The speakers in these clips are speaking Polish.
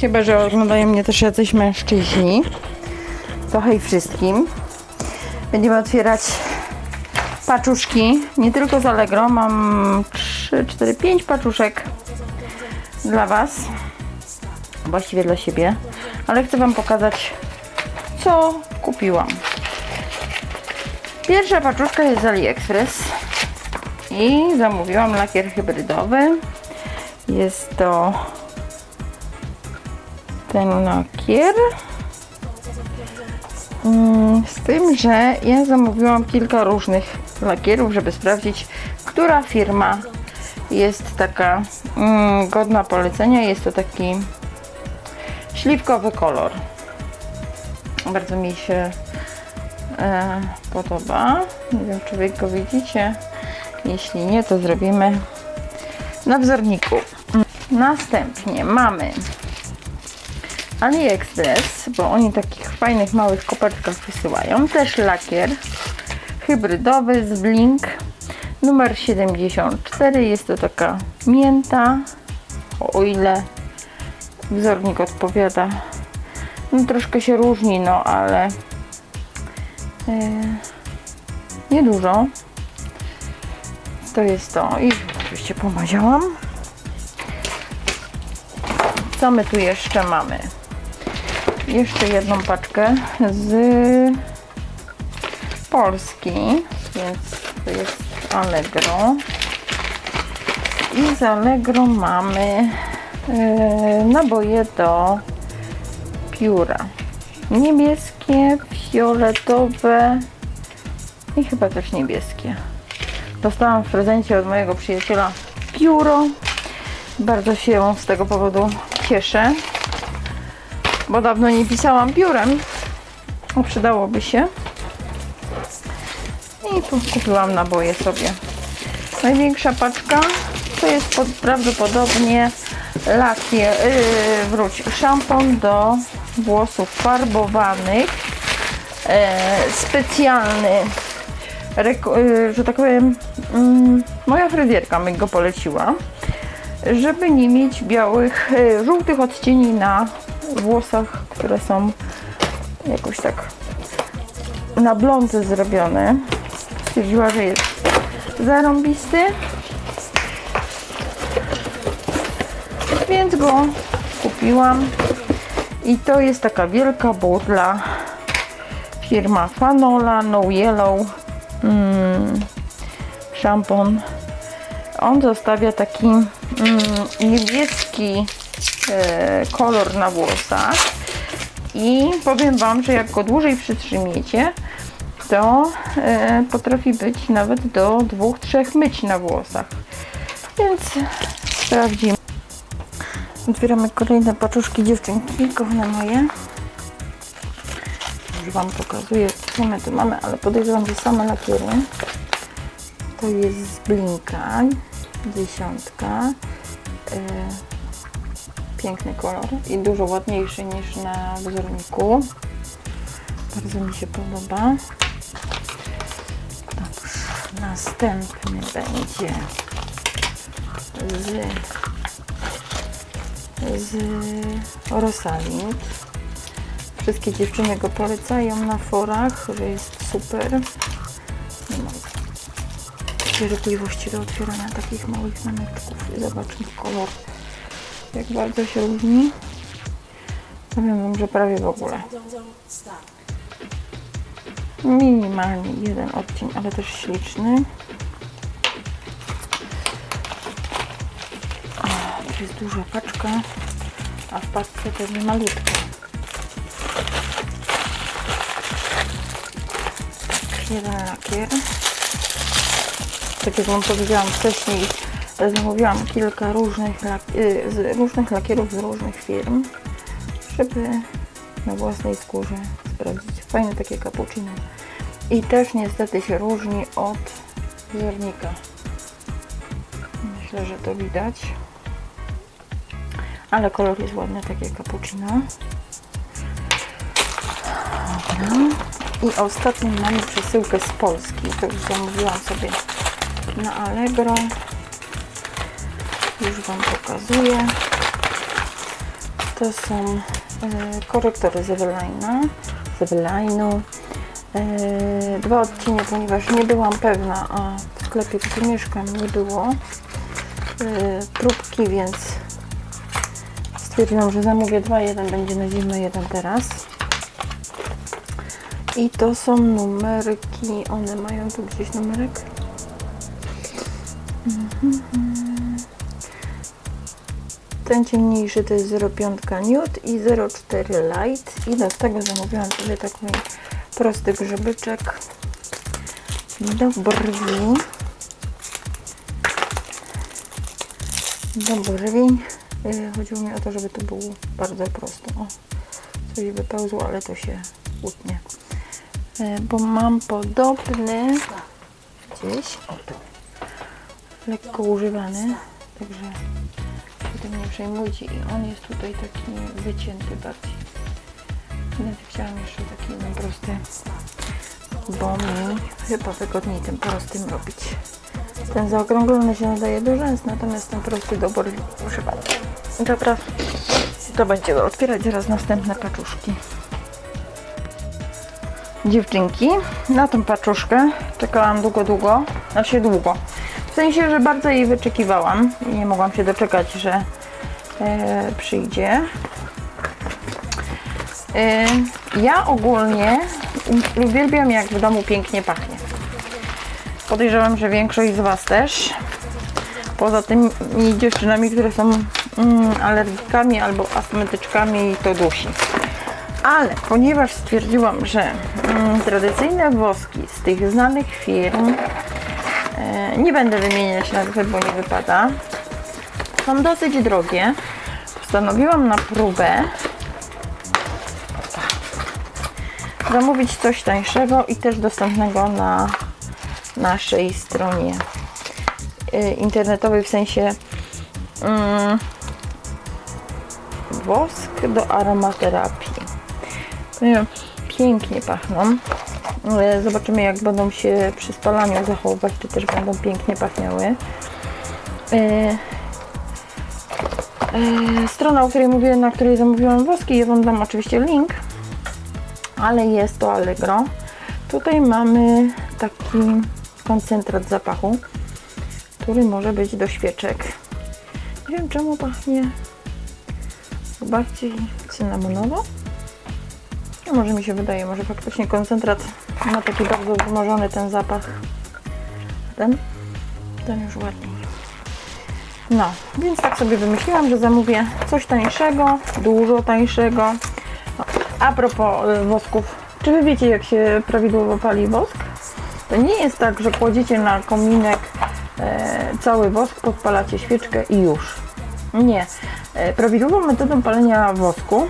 Chyba, że oglądają mnie też jacyś mężczyźni. To hej wszystkim. Będziemy otwierać paczuszki. Nie tylko z Allegro. Mam 3, 4, 5 paczuszek dla Was. Właściwie dla siebie. Ale chcę Wam pokazać, co kupiłam. Pierwsza paczuszka jest z AliExpress. I zamówiłam lakier hybrydowy. Jest to ten lakier. Mm, Z tym, że ja zamówiłam kilka różnych lakierów, żeby sprawdzić, która firma jest taka mm, godna polecenia. Jest to taki śliwkowy kolor. Bardzo mi się e, podoba. Nie wiem, czy wy go widzicie. Jeśli nie, to zrobimy na wzorniku. Następnie mamy AliExpress, bo oni takich fajnych małych kopertkach wysyłają. Też lakier hybrydowy z Blink numer 74. Jest to taka mięta, o ile wzornik odpowiada. No, troszkę się różni, no ale yy, niedużo. To jest to. I oczywiście pomaziałam. Co my tu jeszcze mamy? Jeszcze jedną paczkę z Polski, więc to jest Allegro. I z Allegro mamy e, naboje do pióra. Niebieskie, fioletowe i chyba też niebieskie. Dostałam w prezencie od mojego przyjaciela pióro. Bardzo się z tego powodu cieszę, bo dawno nie pisałam piórem. O, przydałoby się. I tu kupiłam naboje sobie. Największa paczka to jest pod, prawdopodobnie lakier, yy, wróć, szampon do włosów farbowanych. E, specjalny reko- y, że tak powiem, mm, moja fryzjerka mi go poleciła, żeby nie mieć białych, y, żółtych odcieni na włosach, które są jakoś tak na blondy zrobione. Stwierdziła, że jest zarąbisty, więc go kupiłam. I to jest taka wielka butla firma Fanola No Yellow mm, szampon. On zostawia taki mm, niebieski kolor na włosach i powiem Wam, że jak go dłużej przytrzymiecie, to e, potrafi być nawet do dwóch, trzech myć na włosach. Więc sprawdzimy. Otwieramy kolejne paczuszki dziewczynki, kochane moje. Już Wam pokazuję, co my tu mamy, ale podejrzewam, że same lakiery. To jest z Blinka, dziesiątka. E, piękny kolor i dużo ładniejszy niż na wzorniku. Bardzo mi się podoba. Dobrze, następny będzie z, z Rosalit. Wszystkie dziewczyny go polecają na forach, że jest super. Nie mam cierpliwości do otwierania takich małych namyczków. Zobaczmy kolor, jak bardzo się różni. Powiem że prawie w ogóle. Minimalnie jeden odcień, ale też śliczny. To jest duża paczka, a w paczce pewnie malutka. jeden lakier. Tak jak Wam powiedziałam wcześniej, zamówiłam kilka różnych, lak y, z różnych lakierów z różnych firm, żeby na własnej skórze sprawdzić. Fajne takie cappuccino. I też niestety się różni od wzornika. Myślę, że to widać. Ale kolor jest ładny, takie cappuccino. Dobra. I ostatnio mamy przesyłkę z Polski. To już zamówiłam sobie na Allegro. Już Wam pokazuję. To są e, korektory z Eveline'a. Z. E, dwa odcienie, ponieważ nie byłam pewna, a w sklepie, którym mieszkam, nie było e, próbki, więc stwierdziłam, że zamówię dwa. Jeden będzie na zimno, jeden teraz. I to są numerki. One mają tu gdzieś numerek. Ten ciemniejszy to jest 0,5 Newt i 0,4 Light. I do tego zamówiłam sobie taki prosty grzebyczek do brwi. Do brwi. Y, Chodziło mi o to, żeby to było bardzo prosto. O, coś wypełzło, ale to się utnie. Y, Bo mam podobny gdzieś, o tu, lekko używany, także tym nie przejmujcie i on jest tutaj taki wycięty bardziej. Więc chciałam jeszcze taki jeden prosty, bo mi chyba wygodniej tym prostym robić. Ten zaokrąglony się nadaje do rzęs, natomiast ten prosty do borli używam. Dobra, to będziemy otwierać zaraz następne paczuszki. Dziewczynki, na tą paczuszkę czekałam długo, długo, znaczy długo. W sensie, że bardzo jej wyczekiwałam i nie mogłam się doczekać, że e, przyjdzie. E, ja ogólnie uwielbiam jak w domu pięknie pachnie. Podejrzewam, że większość z Was też. Poza tymi dziewczynami, które są mm, alergikami albo astmatyczkami, to dusi. Ale ponieważ stwierdziłam, że mm, tradycyjne woski z tych znanych firm, nie będę wymieniać nazwy, bo nie wypada, są dosyć drogie, postanowiłam na próbę zamówić coś tańszego i też dostępnego na naszej stronie y, internetowej, w sensie mm, wosk do aromaterapii. Nie, Pięknie pachną. Y, Zobaczymy jak będą się przy spalaniu zachowywać, czy też będą pięknie pachniały. Y, y, Strona, o której mówię, na której zamówiłam woski, ja Wam dam oczywiście link, ale jest to Allegro. Tutaj mamy taki koncentrat zapachu, który może być do świeczek. Nie wiem czemu pachnie bardziej cynamonowo. No może mi się wydaje, może faktycznie koncentrat ma taki bardzo wzmożony ten zapach. Ten? Ten już ładniej. No, więc tak sobie wymyśliłam, że zamówię coś tańszego, dużo tańszego. No, A propos y, wosków, czy wy wiecie jak się prawidłowo pali wosk? To nie jest tak, że kładziecie na kominek e, cały wosk, podpalacie świeczkę i już. Nie. E, prawidłową metodą palenia wosku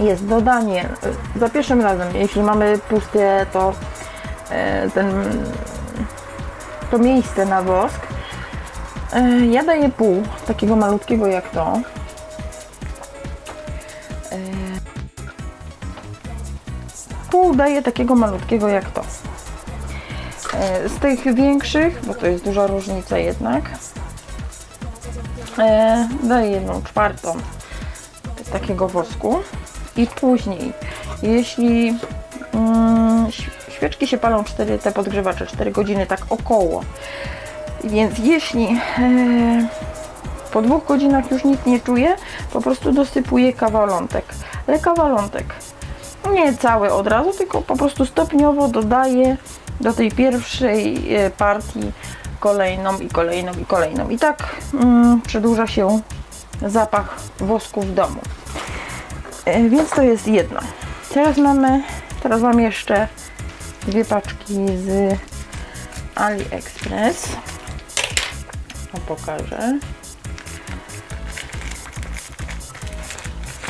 jest dodanie za pierwszym razem, jeśli mamy pusty to e, ten, to miejsce na wosk. E, ja daję pół takiego malutkiego jak to. E, pół daję takiego malutkiego jak to. Z tych większych, bo to jest duża różnica jednak, daję jedną czwartą takiego wosku i później, jeśli mm, świeczki się palą 4, te podgrzewacze 4 godziny, tak około, więc jeśli e, po dwóch godzinach już nic nie czuję, po prostu dosypuję kawalątek, ale kawalątek nie cały od razu, tylko po prostu stopniowo dodaję do tej pierwszej e, partii kolejną i kolejną i kolejną. I tak mm, przedłuża się zapach wosku w domu. E, Więc to jest jedno. Teraz mamy, teraz mam jeszcze dwie paczki z AliExpress. O, pokażę.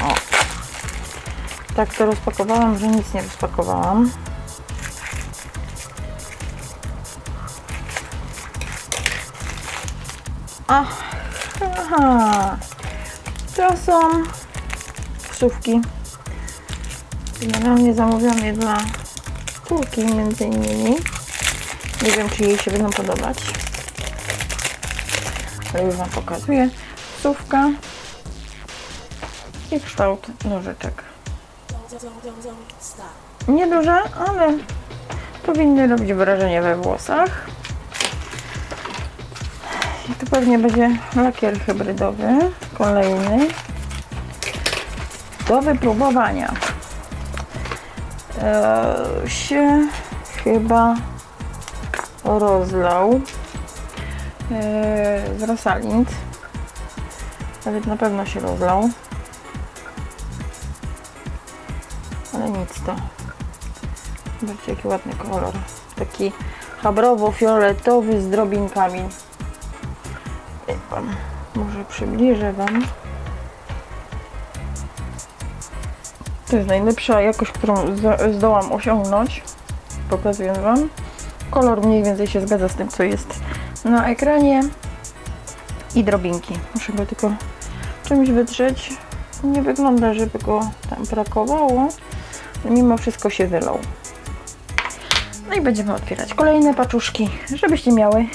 O. Tak to rozpakowałam, że nic nie rozpakowałam. Aha. To są ksówki. Generalnie zamówiłam je dla córki między innymi. Nie wiem, czy jej się będą podobać. ale już Wam pokazuję. Sówka i kształt nożyczek. Nieduże, ale powinny robić wrażenie we włosach. I tu pewnie będzie lakier hybrydowy, kolejny, do wypróbowania. Eee, się chyba rozlał eee, z Rosalind. Nawet na pewno się rozlał. Ale nic to. Zobaczcie jaki ładny kolor. Taki habrowo-fioletowy z drobinkami. Pan, Może przybliżę Wam. To jest najlepsza jakość, którą zdołam osiągnąć. Pokazuję Wam. Kolor mniej więcej się zgadza z tym, co jest na ekranie. I drobinki. Muszę go tylko czymś wytrzeć. Nie wygląda, żeby go tam brakowało. Mimo wszystko się wylał. No i będziemy otwierać kolejne paczuszki, żebyście miały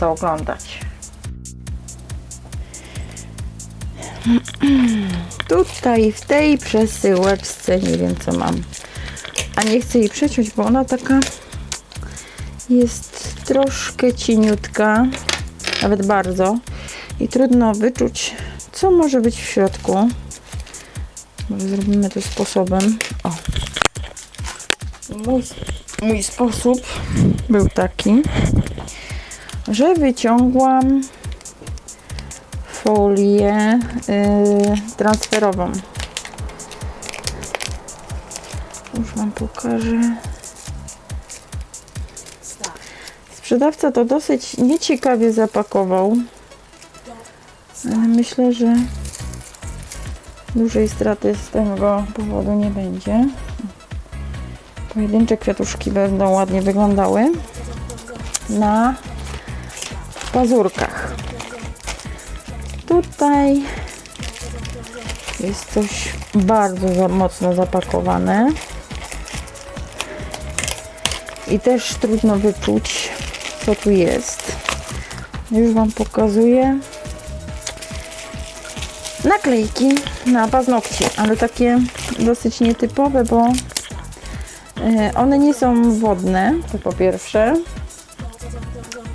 co oglądać. Tutaj w tej przesyłeczce nie wiem co mam. A nie chcę jej przeciąć, bo ona taka jest troszkę cieniutka, nawet bardzo. I trudno wyczuć, co może być w środku. Może zrobimy to sposobem. O. Mój, mój sposób był taki, że wyciągłam folię y, transferową. Już Wam pokażę. Sprzedawca to dosyć nieciekawie zapakował. Ale myślę, że dużej straty z tego powodu nie będzie. Pojedyncze kwiatuszki będą ładnie wyglądały na pazurkach. Tutaj jest coś bardzo mocno zapakowane. I też trudno wyczuć, co tu jest. Już Wam pokazuję. Naklejki na paznokcie, ale takie dosyć nietypowe, bo e, one nie są wodne, to po pierwsze.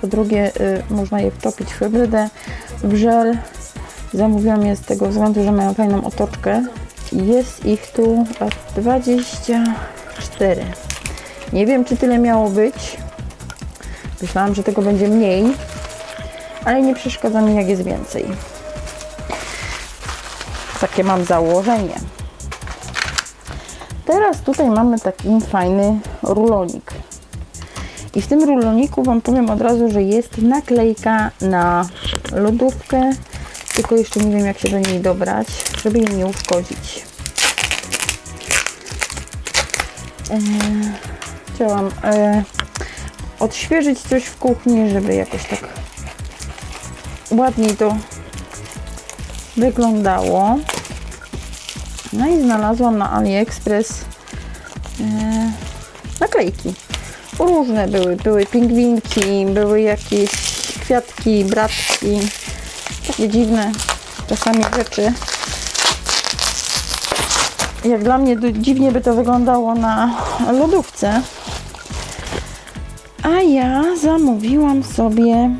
Po drugie, y, można je wtopić w hybrydę, w żel. Zamówiłam je z tego względu, że mają fajną otoczkę. Jest ich tu aż 24. Nie wiem, czy tyle miało być. Myślałam, że tego będzie mniej, ale nie przeszkadza mi, jak jest więcej. Takie mam założenie. Teraz tutaj mamy taki fajny rulonik. I w tym ruloniku Wam powiem od razu, że jest naklejka na lodówkę, tylko jeszcze nie wiem jak się do niej dobrać, żeby jej nie uszkodzić. Eee, chciałam e, odświeżyć coś w kuchni, żeby jakoś tak ładniej to wyglądało. No i znalazłam na AliExpress e, naklejki. Różne były. Były pingwinki, były jakieś kwiatki, bratki. Takie dziwne czasami rzeczy. Jak dla mnie dziwnie by to wyglądało na lodówce. A ja zamówiłam sobie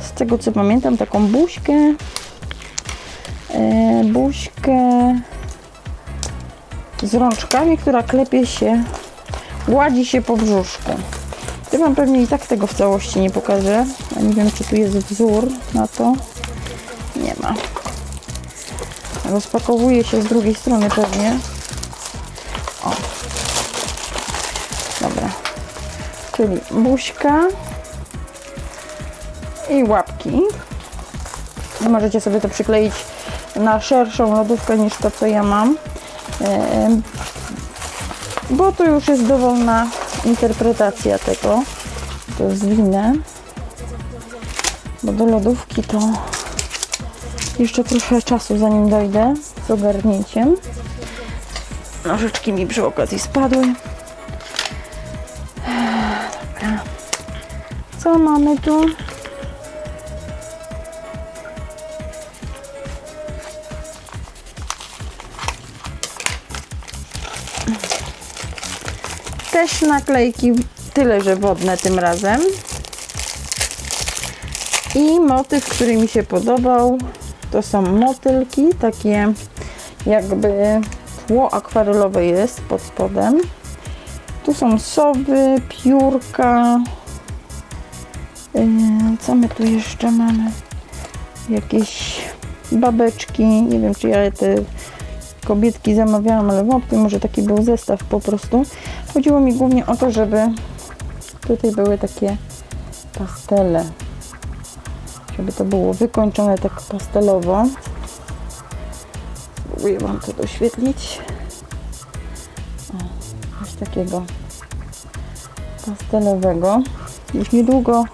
z tego co pamiętam taką buźkę e, buźkę z rączkami, która klepie się gładzi się po brzuszku. Ja Wam pewnie i tak tego w całości nie pokażę. A nie wiem, czy tu jest wzór na to. Nie ma. Rozpakowuje się z drugiej strony pewnie. O. Dobra. Czyli buźka i łapki. Możecie sobie to przykleić na szerszą lodówkę niż to, co ja mam. Bo to już jest dowolna interpretacja tego. To zwinę, bo do lodówki to jeszcze trochę czasu zanim dojdę z ogarnięciem. Nożyczki mi przy okazji spadły. Co mamy tu? Też naklejki, tyle że wodne tym razem. I motyw, który mi się podobał, to są motylki, takie jakby tło akwarelowe jest pod spodem. Tu są sowy, piórka. Yy, Co my tu jeszcze mamy? Jakieś babeczki. Nie wiem, czy ja te kobietki zamawiałam, ale wątpię, może taki był zestaw po prostu. Chodziło mi głównie o to, żeby tutaj były takie pastele. Żeby to było wykończone tak pastelowo. Spróbuję Wam to doświetlić. Coś takiego pastelowego. Już niedługo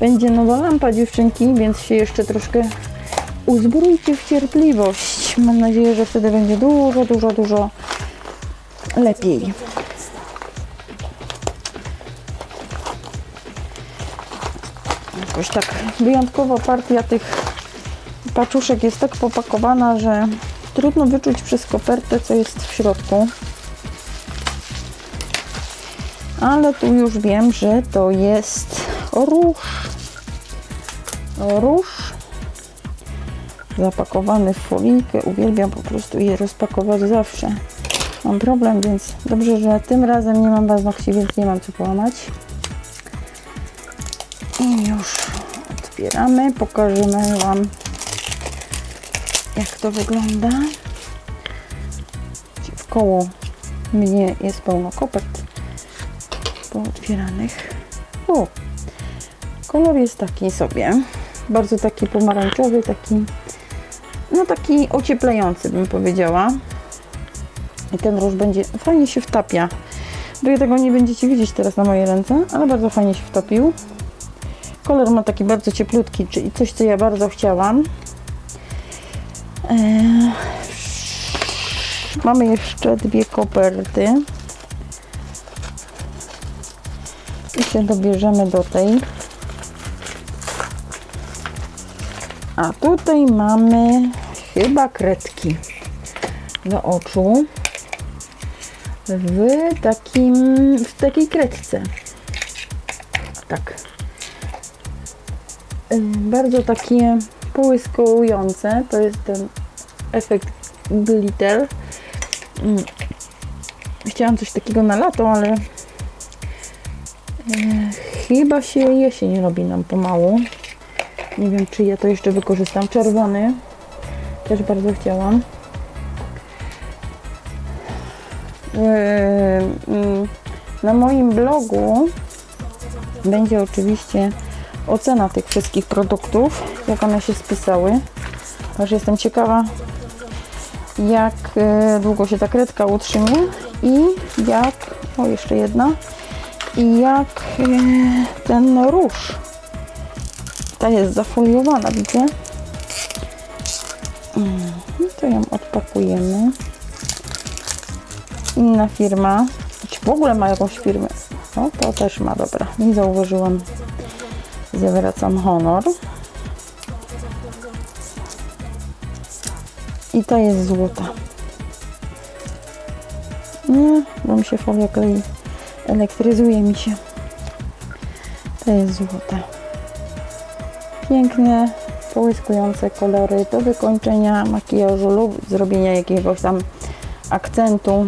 będzie nowa lampa dziewczynki, więc się jeszcze troszkę uzbrójcie w cierpliwość. Mam nadzieję, że wtedy będzie dużo, dużo, dużo lepiej. Jakoś tak wyjątkowo partia tych paczuszek jest tak popakowana, że trudno wyczuć przez kopertę, co jest w środku. Ale tu już wiem, że to jest róż. Róż zapakowany w folijkę. Uwielbiam po prostu je rozpakować zawsze. Mam problem, więc dobrze, że tym razem nie mam paznokci, więc nie mam co połamać. I już otwieramy. Pokażemy Wam, jak to wygląda. W koło mnie jest pełno kopert pootwieranych. O, kolor jest taki sobie. Bardzo taki pomarańczowy, taki no taki ocieplający bym powiedziała. I ten róż będzie fajnie się wtapia. Wy tego nie będziecie widzieć teraz na mojej ręce, ale bardzo fajnie się wtopił. Kolor ma taki bardzo cieplutki, czyli coś, co ja bardzo chciałam. Eee, mamy jeszcze dwie koperty. I się dobierzemy do tej. A tutaj mamy chyba kredki do oczu w takim w takiej kredce. Tak. Bardzo takie połyskujące. To jest ten efekt glitter. Mm. Chciałam coś takiego na lato, ale e, chyba się jesień robi nam pomału. Nie wiem, czy ja to jeszcze wykorzystam. Czerwony. Też bardzo chciałam. Yy, mm, Na moim blogu będzie oczywiście ocena tych wszystkich produktów, jak one się spisały. Aż jestem ciekawa, jak e, długo się ta kredka utrzymie i jak, o jeszcze jedna, i jak e, ten róż ta jest zafoliowana, widzę. Mm, To ją odpakujemy. Inna firma. Czy w ogóle ma jakąś firmę? No to też ma, dobra. Nie zauważyłam. Zwracam honor. I ta jest złota. Nie, bo mi się folia klei. Elektryzuje mi się. Ta jest złota piękne, połyskujące kolory do wykończenia makijażu lub zrobienia jakiegoś tam akcentu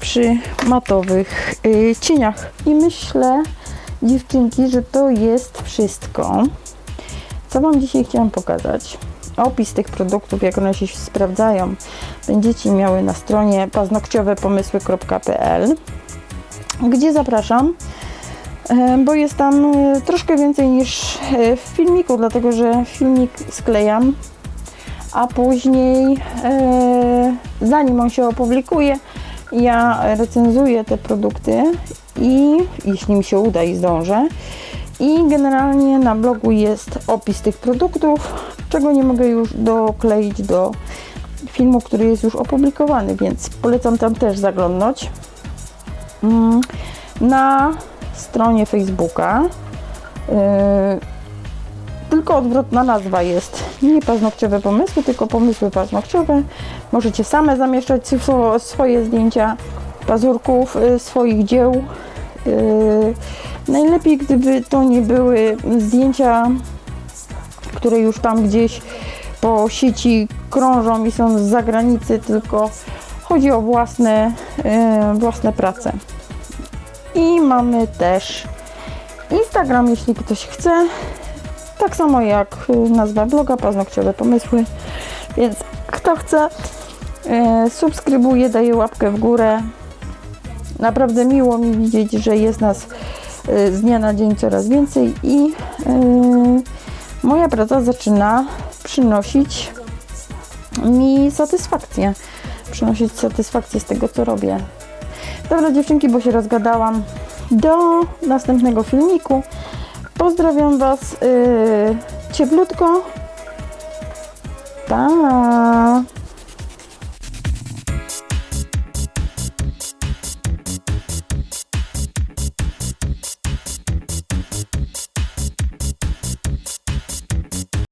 przy matowych y, cieniach. I myślę, dziewczynki, że to jest wszystko. Co Wam dzisiaj chciałam pokazać? Opis tych produktów, jak one się sprawdzają, będziecie miały na stronie paznokciowepomysły.pl gdzie zapraszam E, bo jest tam e, troszkę więcej niż e, w filmiku, dlatego że filmik sklejam, a później, zanim on się opublikuje, ja recenzuję te produkty i jeśli mi się uda i zdążę. I generalnie na blogu jest opis tych produktów, czego nie mogę już dokleić do filmu, który jest już opublikowany, więc polecam tam też zaglądnąć. Mm, Na stronie Facebooka. Yy, tylko odwrotna nazwa jest. Nie paznokciowe pomysły, tylko pomysły paznokciowe. Możecie same zamieszczać swo- swoje zdjęcia pazurków y, swoich dzieł. Y, Najlepiej, gdyby to nie były zdjęcia, które już tam gdzieś po sieci krążą i są z zagranicy, tylko chodzi o własne, y, własne prace. I mamy też Instagram, jeśli ktoś chce. Tak samo jak nazwa bloga, paznokciowe pomysły. Więc kto chce, subskrybuje, daje łapkę w górę. Naprawdę miło mi widzieć, że jest nas y, z dnia na dzień coraz więcej i y, moja praca zaczyna przynosić mi satysfakcję. Przynosić satysfakcję z tego, co robię. Dobra dziewczynki, bo się rozgadałam. Do następnego filmiku. Pozdrawiam Was yy, cieplutko. Pa!